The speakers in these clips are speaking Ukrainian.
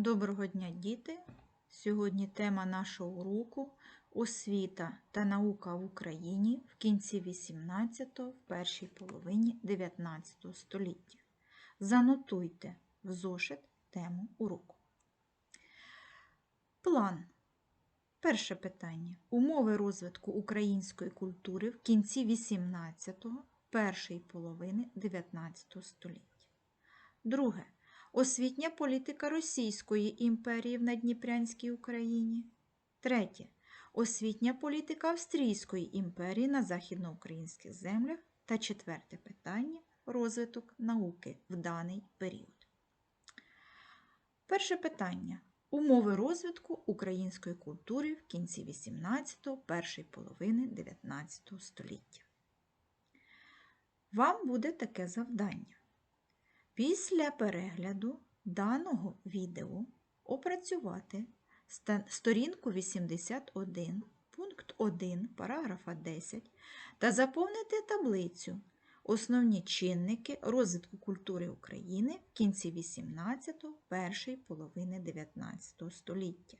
Доброго дня, діти! Сьогодні тема нашого уроку освіта та наука в Україні в кінці 18-го, в першій половині 19 століття. Занотуйте в зошит тему уроку. План. Перше питання. Умови розвитку української культури в кінці 18-го, першої половини 19 століття. Друге. Освітня політика Російської імперії в Надніпрянській Україні. Третє. Освітня політика Австрійської імперії на західноукраїнських землях. Та четверте питання розвиток науки в даний період. Перше питання. Умови розвитку української культури в кінці 18-го, першої половини 19 століття. Вам буде таке завдання. Після перегляду даного відео опрацювати сторінку 81, пункт 1, параграфа 10 та заповнити таблицю Основні чинники розвитку культури України в кінці 18-го, першої половини 19 століття.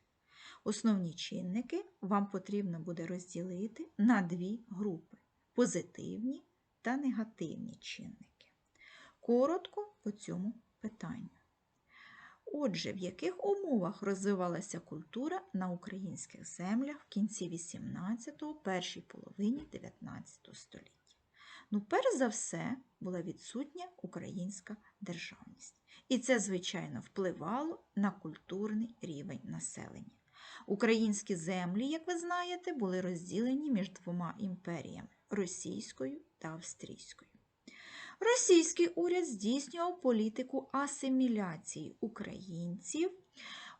Основні чинники вам потрібно буде розділити на дві групи позитивні та негативні чинники. Коротко по цьому питанню. Отже, в яких умовах розвивалася культура на українських землях в кінці 18-го, першій половині 19 століття? Ну, перш за все, була відсутня українська державність. І це, звичайно, впливало на культурний рівень населення. Українські землі, як ви знаєте, були розділені між двома імперіями російською та австрійською. Російський уряд здійснював політику асиміляції українців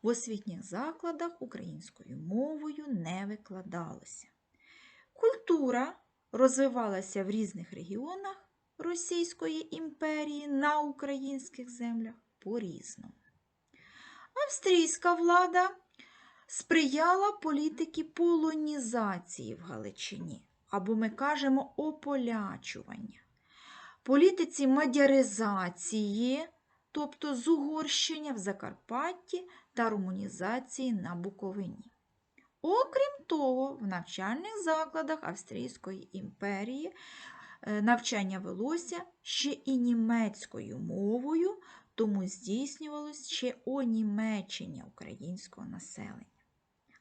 в освітніх закладах українською мовою не викладалося. Культура розвивалася в різних регіонах Російської імперії на українських землях по-різному. Австрійська влада сприяла політиці полонізації в Галичині, або ми кажемо ополячування політиці мадяризації, тобто зугорщення в Закарпатті та румунізації на Буковині. Окрім того, в навчальних закладах Австрійської імперії е, навчання велося ще і німецькою мовою, тому здійснювалось ще онімечення українського населення.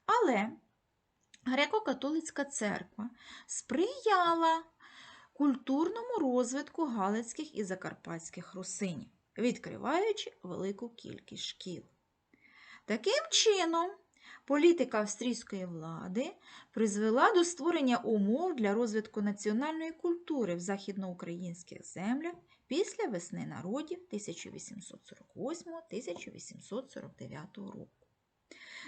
Але Греко-католицька церква сприяла культурному розвитку галицьких і закарпатських русинів, відкриваючи велику кількість шкіл. Таким чином, політика австрійської влади призвела до створення умов для розвитку національної культури в західноукраїнських землях після весни народів 1848-1849 року.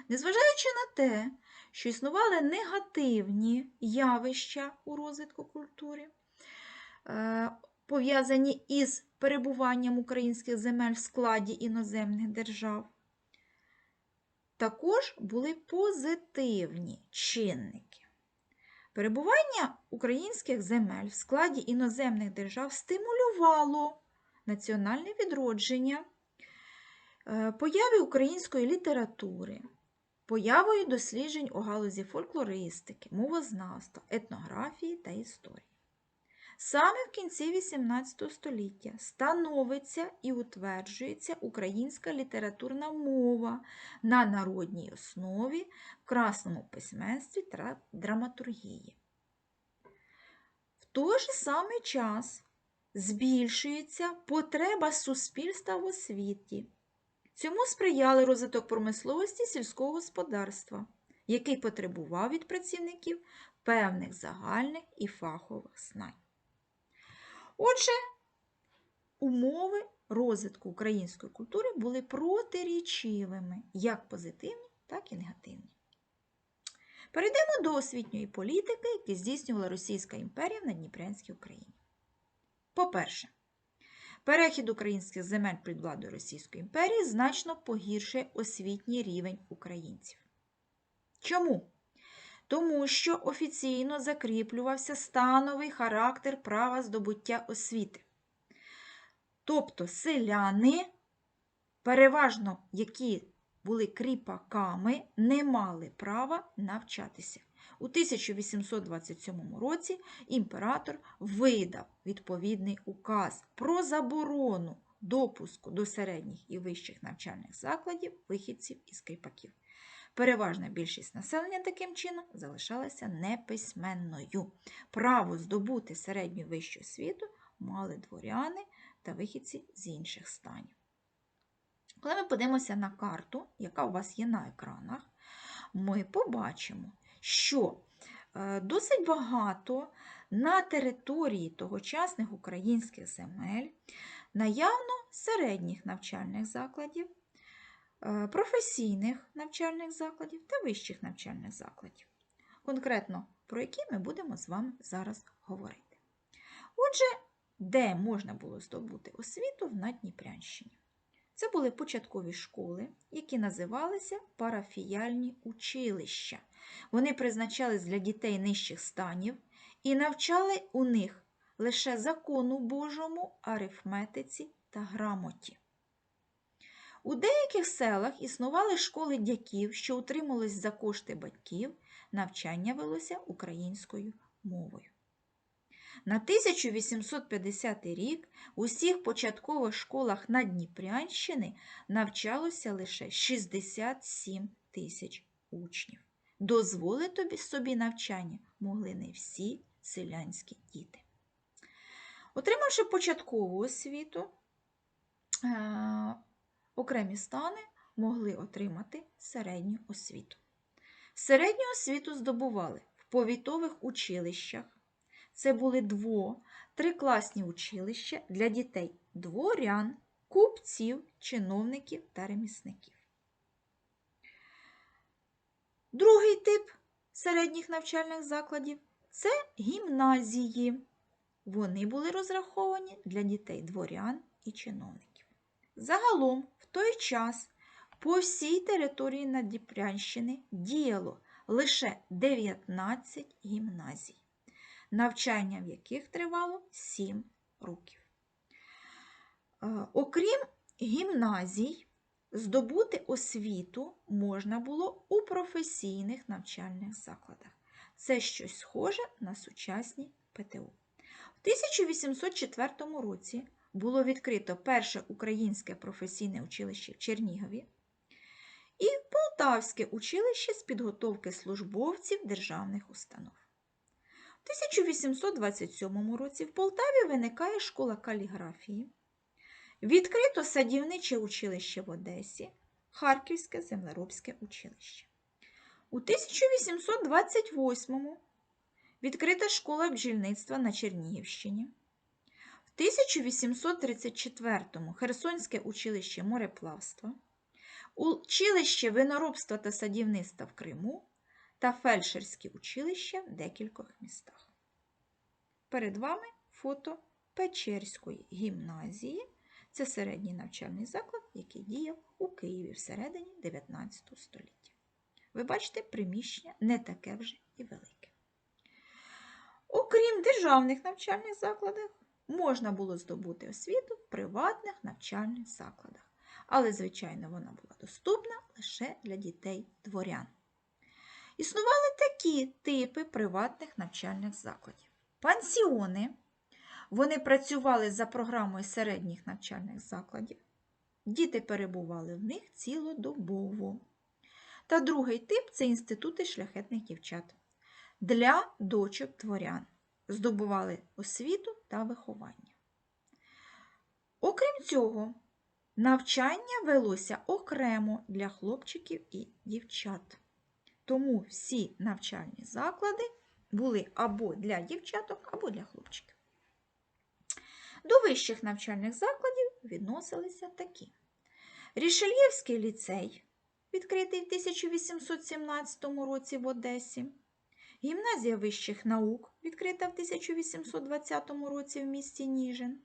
Незважаючи на те, що існували негативні явища у розвитку культури, пов'язані із перебуванням українських земель в складі іноземних держав. Також були позитивні чинники. Перебування українських земель в складі іноземних держав стимулювало національне відродження, е, появи української літератури, появою досліджень у галузі фольклористики, мовознавства, етнографії та історії. Саме в кінці XVIII століття становиться і утверджується українська літературна мова на народній основі в красному письменстві та драматургії. В той же самий час збільшується потреба суспільства в освіті. Цьому сприяли розвиток промисловості сільського господарства, який потребував від працівників певних загальних і фахових знань. Отже, умови розвитку української культури були протирічивими, як позитивні, так і негативні. Перейдемо до освітньої політики, яку здійснювала Російська імперія в Надніпрянській Україні. По-перше, перехід українських земель під владою Російської імперії значно погіршує освітній рівень українців. Чому? Тому що офіційно закріплювався становий характер права здобуття освіти. Тобто селяни, переважно які були кріпаками, не мали права навчатися. У 1827 році імператор видав відповідний указ про заборону допуску до середніх і вищих навчальних закладів вихідців із кріпаків. Переважна більшість населення таким чином залишалася неписьменною. Право здобути середню вищу освіту мали дворяни та вихідці з інших станів. Коли ми подивимося на карту, яка у вас є на екранах, ми побачимо, що е, досить багато на території тогочасних українських земель наявно середніх навчальних закладів, професійних навчальних закладів та вищих навчальних закладів. Конкретно про які ми будемо з вами зараз говорити. Отже, де можна було здобути освіту в Надніпрянщині? Це були початкові школи, які називалися парафіяльні училища. Вони призначались для дітей нижчих станів і навчали у них лише закону Божому, арифметиці та грамоті. У деяких селах існували школи дяків, що утримувались за кошти батьків, навчання велося українською мовою. На 1850 рік у всіх початкових школах Надніпрянщини навчалося лише 67 тисяч учнів. Дозволити собі навчання могли не всі селянські діти. Отримавши початкову освіту, е, окремі стани могли отримати середню освіту. Середню освіту здобували в повітових училищах. Це були дво, трикласні училища для дітей дворян, купців, чиновників та ремісників. Другий тип середніх навчальних закладів це гімназії. Вони були розраховані для дітей дворян і чиновників. Загалом, в той час по всій території Наддніпрянщини діяло лише 19 гімназій навчання в яких тривало 7 років. Е, окрім гімназій, здобути освіту можна було у професійних навчальних закладах. Це щось схоже на сучасні ПТУ. В 1804 році було відкрито перше українське професійне училище в Чернігові і Полтавське училище з підготовки службовців державних установ. В 1827 році в Полтаві виникає школа каліграфії. Відкрито садівниче училище в Одесі, Харківське землеробське училище. У 1828 відкрита школа бджільництва на Чернігівщині. В 1834 Херсонське училище мореплавства, училище виноробства та садівництва в Криму та фельдшерські училища в декількох містах. Перед вами фото Печерської гімназії. Це середній навчальний заклад, який діяв у Києві всередині 19 століття. Ви бачите, приміщення не таке вже і велике. Окрім державних навчальних закладів, можна було здобути освіту в приватних навчальних закладах. Але, звичайно, вона була доступна лише для дітей дворян. Існували такі типи приватних навчальних закладів. Пансіони. Вони працювали за програмою середніх навчальних закладів. Діти перебували в них цілодобово. Та другий тип це інститути шляхетних дівчат. Для дочок дворян здобували освіту та виховання. Окрім цього, навчання велося окремо для хлопчиків і дівчат. Тому всі навчальні заклади були або для дівчаток, або для хлопчиків. До вищих навчальних закладів відносилися такі: Рішельєвський ліцей, відкритий в 1817 році в Одесі, Гімназія вищих наук, відкрита в 1820 році в місті Ніжин,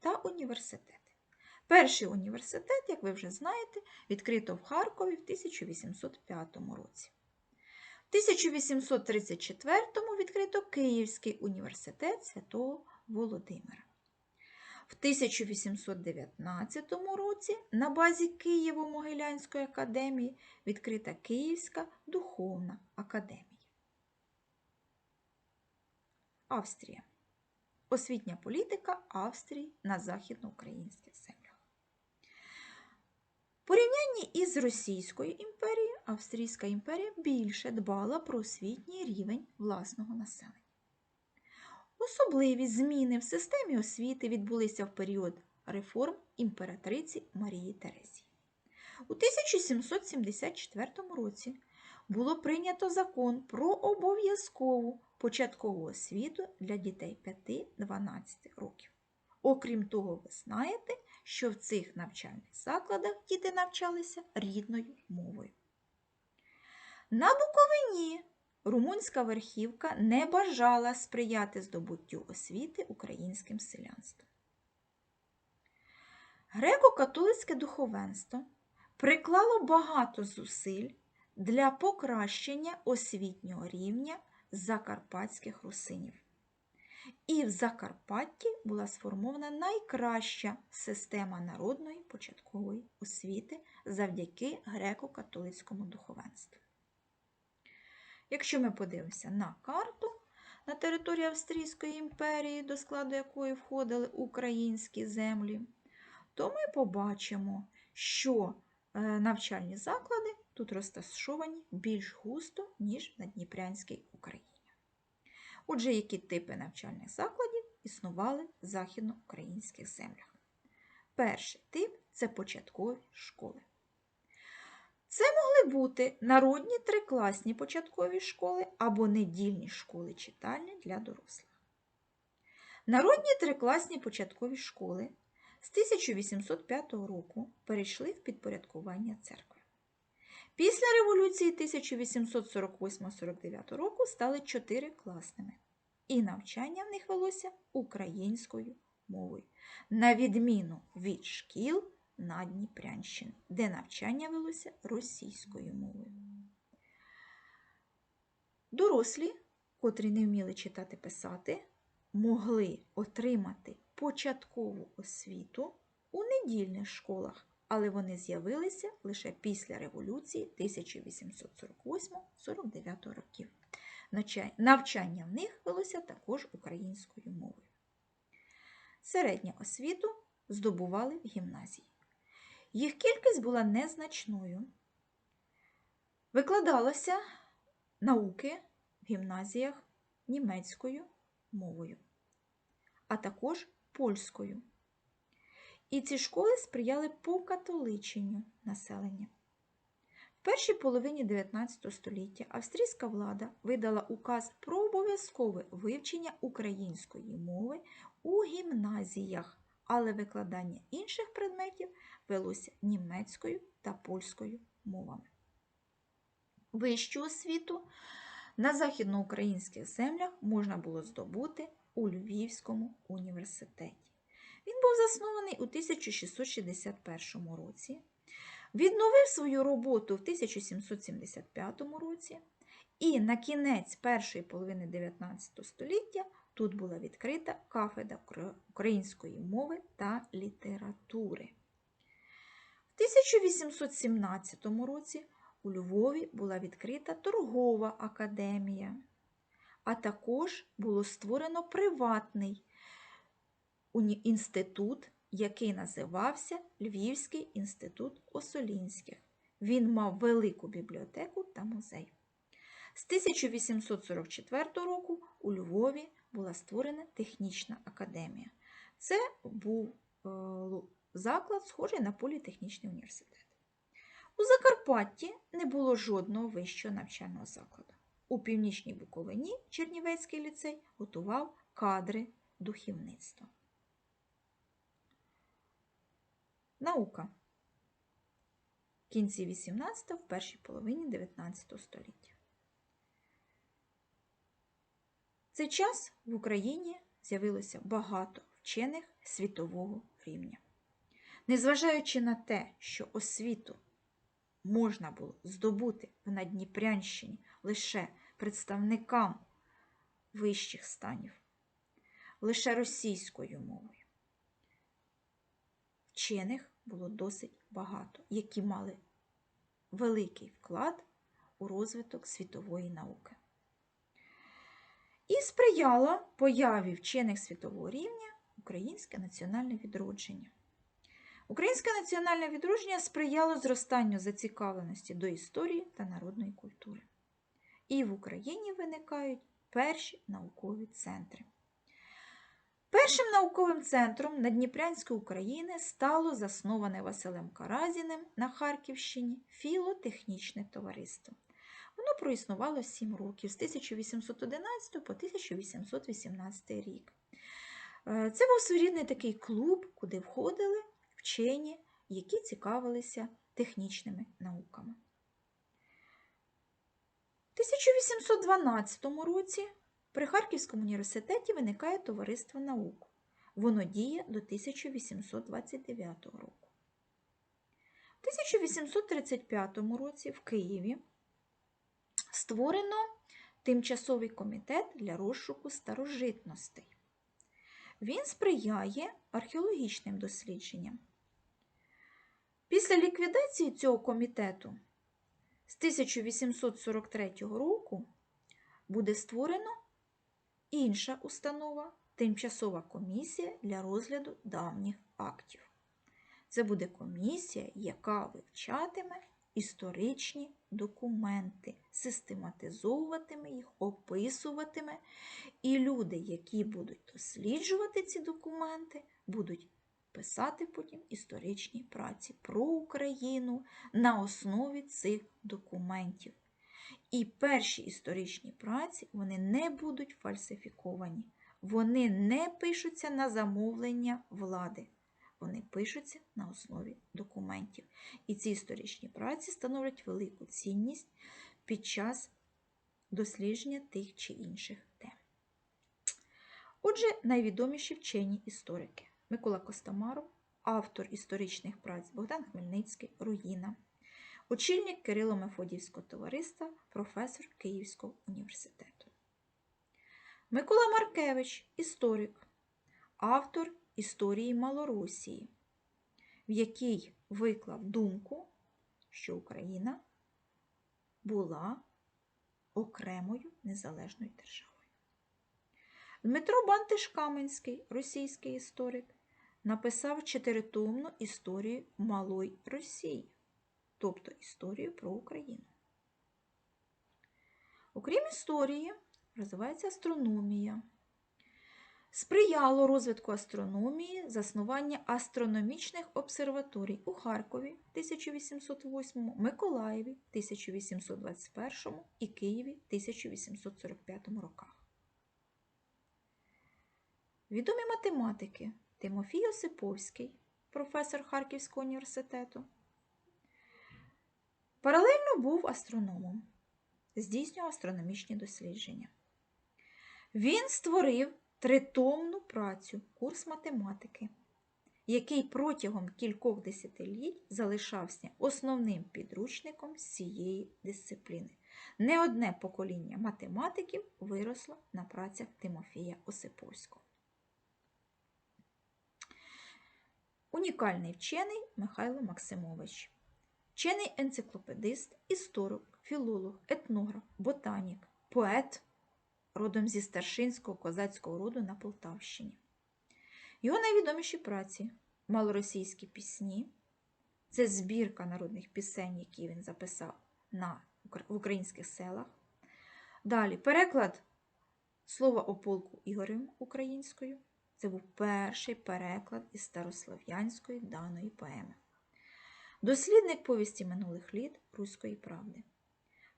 та університет. Перший університет, як ви вже знаєте, відкрито в Харкові в 1805 році. В 1834 відкрито Київський університет Святого Володимира. В 1819 році на базі Києво-Могилянської академії відкрита Київська духовна академія. Австрія. Освітня політика Австрії на західноукраїнських землях. Порівнянні із Російською імперією, Австрійська імперія більше дбала про освітній рівень власного населення. Особливі зміни в системі освіти відбулися в період реформ імператриці Марії Терезії. У 1774 році було прийнято закон про обов'язкову початкову освіту для дітей 5-12 років. Окрім того, ви знаєте, що в цих навчальних закладах діти навчалися рідною мовою. На Буковині румунська верхівка не бажала сприяти здобуттю освіти українським селянством. Греко-католицьке духовенство приклало багато зусиль для покращення освітнього рівня закарпатських русинів. І в Закарпатті була сформована найкраща система народної початкової освіти завдяки греко-католицькому духовенству. Якщо ми подивимося на карту на території Австрійської імперії, до складу якої входили українські землі, то ми побачимо, що е, навчальні заклади тут розташовані більш густо, ніж на Дніпрянській Україні. Отже, які типи навчальних закладів існували в західноукраїнських землях? Перший тип це початкові школи. Це могли бути народні трикласні початкові школи або недільні школи читальні для дорослих. Народні трикласні початкові школи з 1805 року перейшли в підпорядкування церкви. Після революції 1848-49 року стали чотирикласними, і навчання в них велося українською мовою, на відміну від шкіл на Дніпрянщині, де навчання велося російською мовою. Дорослі, котрі не вміли читати писати, могли отримати початкову освіту у недільних школах, але вони з'явилися лише після революції 1848-49 років. Навчання в них велося також українською мовою. Середню освіту здобували в гімназії. Їх кількість була незначною. Викладалося науки в гімназіях німецькою мовою, а також польською. І ці школи сприяли покатоличенню населення. В першій половині 19 століття австрійська влада видала указ про обов'язкове вивчення української мови у гімназіях, але викладання інших предметів велося німецькою та польською мовами. Вищу освіту на західноукраїнських землях можна було здобути у Львівському університеті. Він був заснований у 1661 році, відновив свою роботу в 1775 році, і на кінець першої половини 19 століття тут була відкрита кафедра української мови та літератури. В 1817 році у Львові була відкрита торгова академія, а також було створено приватний інститут, який називався Львівський інститут Осолінських. Він мав велику бібліотеку та музей. З 1844 року у Львові була створена технічна академія. Це був е, заклад, схожий на політехнічний університет. У Закарпатті не було жодного вищого навчального закладу. У північній Буковині Чернівецький ліцей готував кадри духівництва. Наука. В кінці 18 в першій половині 19 століття. Цей час в Україні з'явилося багато вчених світового рівня. Незважаючи на те, що освіту можна було здобути в Надніпрянщині лише представникам вищих станів, лише російською мовою. Вчених було досить багато, які мали великий вклад у розвиток світової науки. І сприяло появі вчених світового рівня українське національне відродження. Українське національне відродження сприяло зростанню зацікавленості до історії та народної культури. І в Україні виникають перші наукові центри. Першим науковим центром Надніпрянської України стало засноване Василем Каразіним на Харківщині філотехнічне товариство. Воно проіснувало 7 років з 1811 по 1818 рік. Е, Це був своєрідний такий клуб, куди входили вчені, які цікавилися технічними науками. У 1812 році при Харківському університеті виникає товариство наук. Воно діє до 1829 року. У 1835 році в Києві створено тимчасовий комітет для розшуку старожитностей. Він сприяє археологічним дослідженням. Після ліквідації цього комітету з 1843 року буде створено інша установа Тимчасова комісія для розгляду давніх актів. Це буде комісія, яка вивчатиме історичні документи, систематизовуватиме їх, описуватиме, і люди, які будуть досліджувати ці документи, будуть писати потім історичні праці про Україну на основі цих документів. І перші історичні праці вони не будуть фальсифіковані. Вони не пишуться на замовлення влади. Вони пишуться на основі документів. І ці історичні праці становлять велику цінність під час дослідження тих чи інших тем. Отже, найвідоміші вчені історики Микола Костомаров, автор історичних праць Богдан Хмельницький, Руїна, очільник Кирило Мефодіївського товариства, професор Київського університету. Микола Маркевич, історик, автор історії Малоросії, в якій виклав думку, що Україна була окремою незалежною державою. Дмитро Бантиш-Каменський, російський історик, написав чотиритомну історію Малої Росії, тобто історію про Україну. Окрім історії, розвивається астрономія. Сприяло розвитку астрономії заснування астрономічних обсерваторій у Харкові 1808, Миколаєві 1821 і Києві 1845 роках. Відомі математики Тимофій Осиповський, професор Харківського університету. Паралельно був астрономом, здійснював астрономічні дослідження. Він створив тритомну працю курс математики, який протягом кількох десятиліть залишався основним підручником цієї дисципліни. Не одне покоління математиків виросло на працях Тимофія Осиповського. Унікальний вчений Михайло Максимович. Вчений енциклопедист, історик, філолог, етнограф, ботанік, поет, родом зі старшинського козацького роду на Полтавщині. Його найвідоміші праці малоросійські пісні. Це збірка народних пісень, які він записав на, в українських селах. Далі переклад слова о полку Ігорем українською. Це був перший переклад із старослов'янської даної поеми. Дослідник повісті минулих літ Руської правди.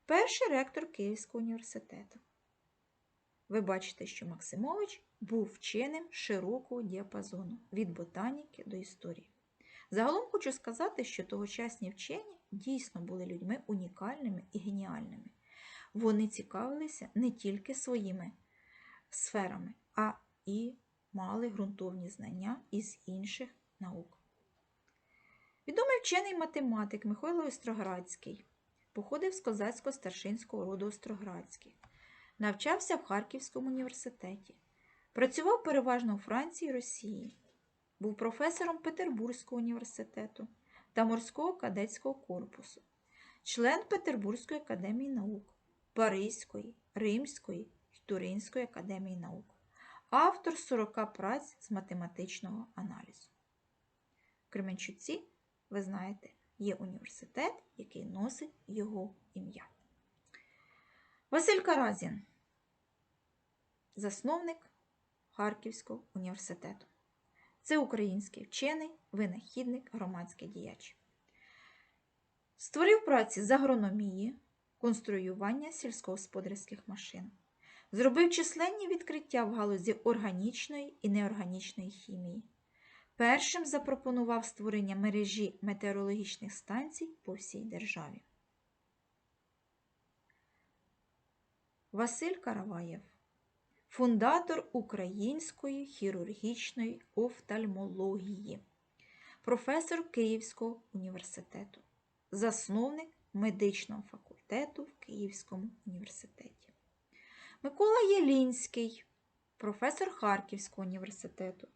Перший ректор Київського університету. Ви бачите, що Максимович був вченим широкого діапазону від ботаніки до історії. Загалом хочу сказати, що тогочасні вчені дійсно були людьми унікальними і геніальними. Вони цікавилися не тільки своїми сферами, а і мали ґрунтовні знання із інших наук. Відомий вчений математик Михайло Остроградський походив з козацько-старшинського роду Остроградських, навчався в Харківському університеті, працював переважно у Франції і Росії. був професором Петербурзького університету та морського кадетського корпусу, член Петербурзької академії наук, Паризької, Римської і Туринської академії наук, автор 40 праць з математичного аналізу. Кременчуці, ви знаєте, є університет, який носить його ім'я. Василь Каразін, засновник Харківського університету. Це український вчений, винахідник, громадський діяч. Створив праці з агрономії, конструювання сільськогосподарських машин. Зробив численні відкриття в галузі органічної і неорганічної хімії. Першим запропонував створення мережі метеорологічних станцій по всій державі. Василь Караваєв фундатор Української хірургічної офтальмології, професор Київського університету, засновник медичного факультету в Київському університеті. Микола Єлінський, професор Харківського університету,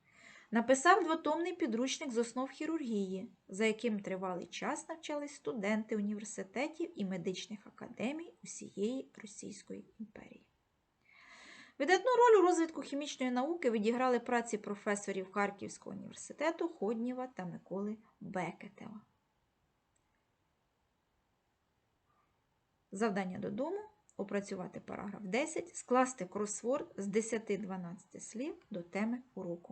написав двотомний підручник з основ хірургії, за яким тривалий час навчались студенти університетів і медичних академій усієї Російської імперії. Видатну роль у розвитку хімічної науки відіграли праці професорів Харківського університету Ходнєва та Миколи Бекетева. Завдання додому опрацювати параграф 10, скласти кросворд з 10-12 слів до теми уроку.